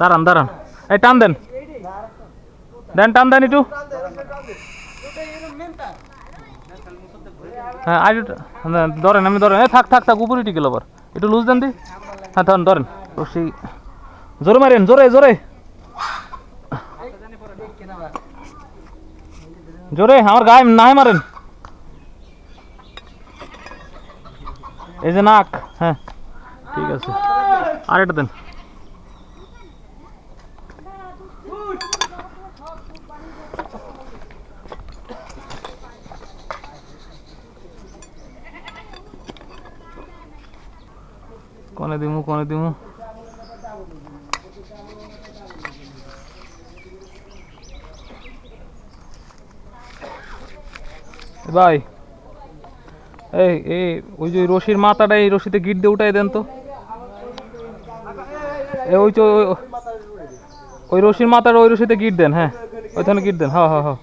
দাঁড়ান দাঁড়ান। এই, টান দেন। দেন, টান দেন একটু। হ্যাঁ আজ ধরেন, আমি ধরেন। থাক থাক থাক, উপরে টিকে আবার। একটু লুজ দেন দি। হ্যাঁ ধরেন ধরেন। রশি। জোরে মারেন, জোরে জোরে। জোরে, আমার গায়ে নাহে মারেন। এই যে নাক হ্যাঁ ঠিক আছে। আর এটা দেন। কোনে দিমু কোনে দিমু? ভাই, এই এই, ওই যে রশির মাথাটা, এই রশিতে গিট দিয়ে উঠাই দেন তো। ওই যে ওই- রশির মাথাটা ওই রশিতে গিট দেন হ্যাঁ। ওইখানে গিট দেন হ্যাঁ হ্যাঁ হ্যাঁ।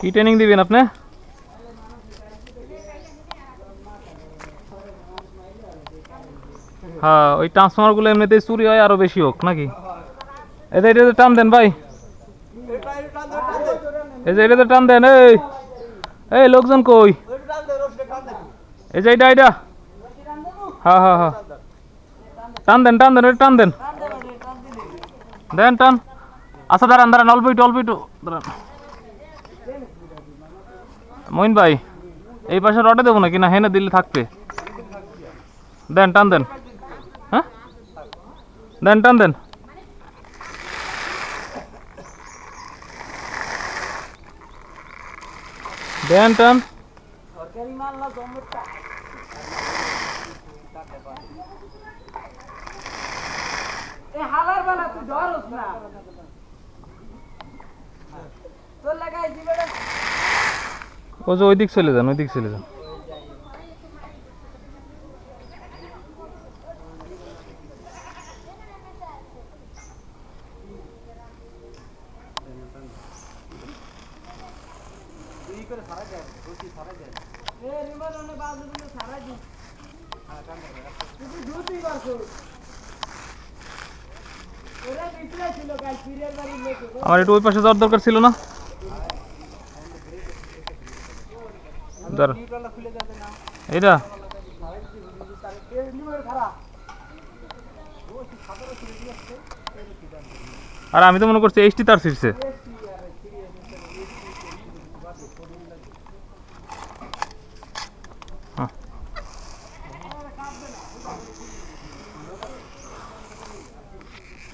কি ট্রেনিং দিবেন আপনি? হ্যাঁ ওই ট্রান্সফর্মারগুলো এমনিতেই চুরি হয়, আরও বেশি হোক, নাকি? এটা এটাতে টান দেন, ভাই। এই যে এটাতে টান দেন, এই। এই, লোকজন কই? এই যে, এটা এটা। হ্যাঁ হ্যাঁ হ্যাঁ। টান দেন টান দেন, এটা টান দেন। দেন, টান। আচ্ছা দাঁড়ান দাঁড়ান, অল্প একটু অল্প একটু, দাঁড়ান। মইন ভাই, এই পাশে রটে দেবো নাকি? না, হেনে দিলে থাকবে। দেন, টান দেন। দেন টান দেন। দেন টান। ও যে ওই দিক চলে যান ওই দিক চলে যান। আমার একটু ওই পাশে যাওয়ার দরকার ছিল না? এইটা? আর, আমি তো মনে করছি এইচটি তার ছিঁড়ছে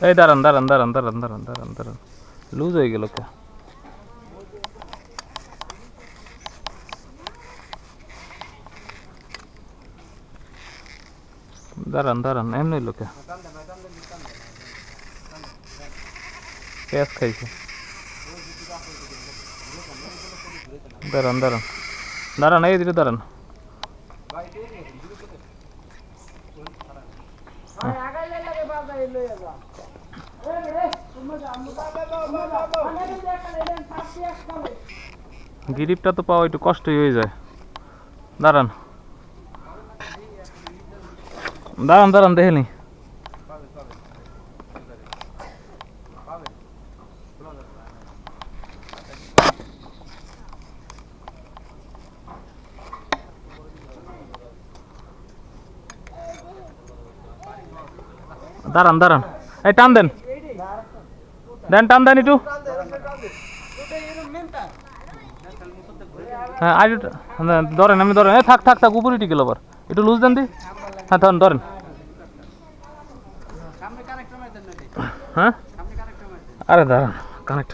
এই দাঁড়ান দাঁড়ান দাঁড়ান দাঁড়ান দাঁড়ান দাঁড়ান দাঁড়ান। লুজ হয়ে গেল কে? দাঁড়ান দাঁড়ান এমনি লোকে পেঁয়াজ খাইছে। দাঁড়ান দাঁড়ান। দাঁড়ান এই দিকে দাঁড়ান। আগাই গিরিপটা তো পাওয়া একটু কষ্টই হয়ে যায়। দাঁড়ান। দাঁড়ান দাঁড়ান দেখেনি দাঁড়ান দাঁড়ান। এই, টান দেন। দেন, টান দেন একটু। হ্যাঁ আজ ধরেন, আমি ধরেন এ থাক থাক থাক, উপরে টিকে আবার। একটু লুজ দেন দি। হ্যাঁ ধরেন ধরেন। হ্যাঁ? আরে দাঁড়ান কানেক্ট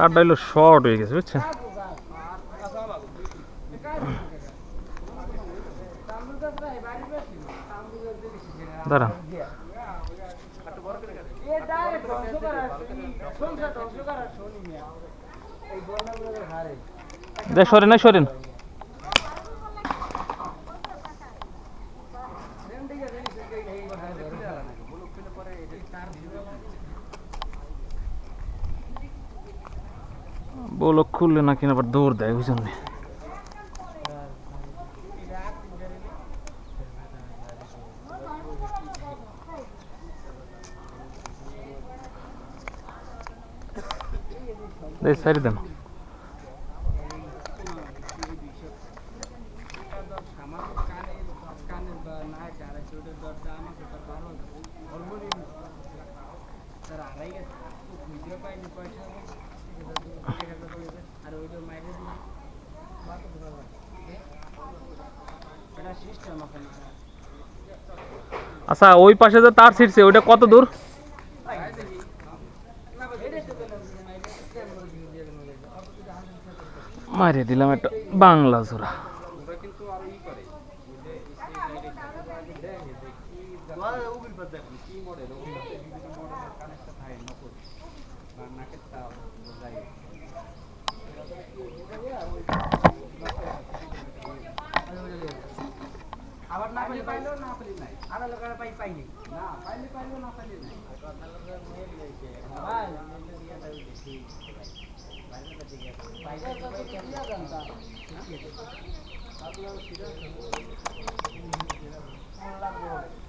তারটা হলো শর্ট হয়ে গেছে বুঝছেন? দাঁড়ান। সরেন না সরেন। খুললে না কিনা আবার দৌড় দেয় ওই জন্য দেখ সাইড দেন আচ্ছা ওই পাশে যে তার ছিটছে ওইটা কত দূর? মারিয়ে দিলাম একটা বাংলা জোড়া। আবার না পাইলে পাইলো না পাইলে নাই আড়া লাগার পাই পাইনি না পাইলে পাইলো না পাইলে নাই ভাই রাত দুইটা বাজে যাই যাই মাল নামাই সরেন খালি থাকবো কুসা কুসা কারা তোমার ঘরে বাবা রে হলো এই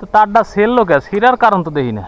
তো তারটা সেল লোক হিরার কারণ তো দেখি না।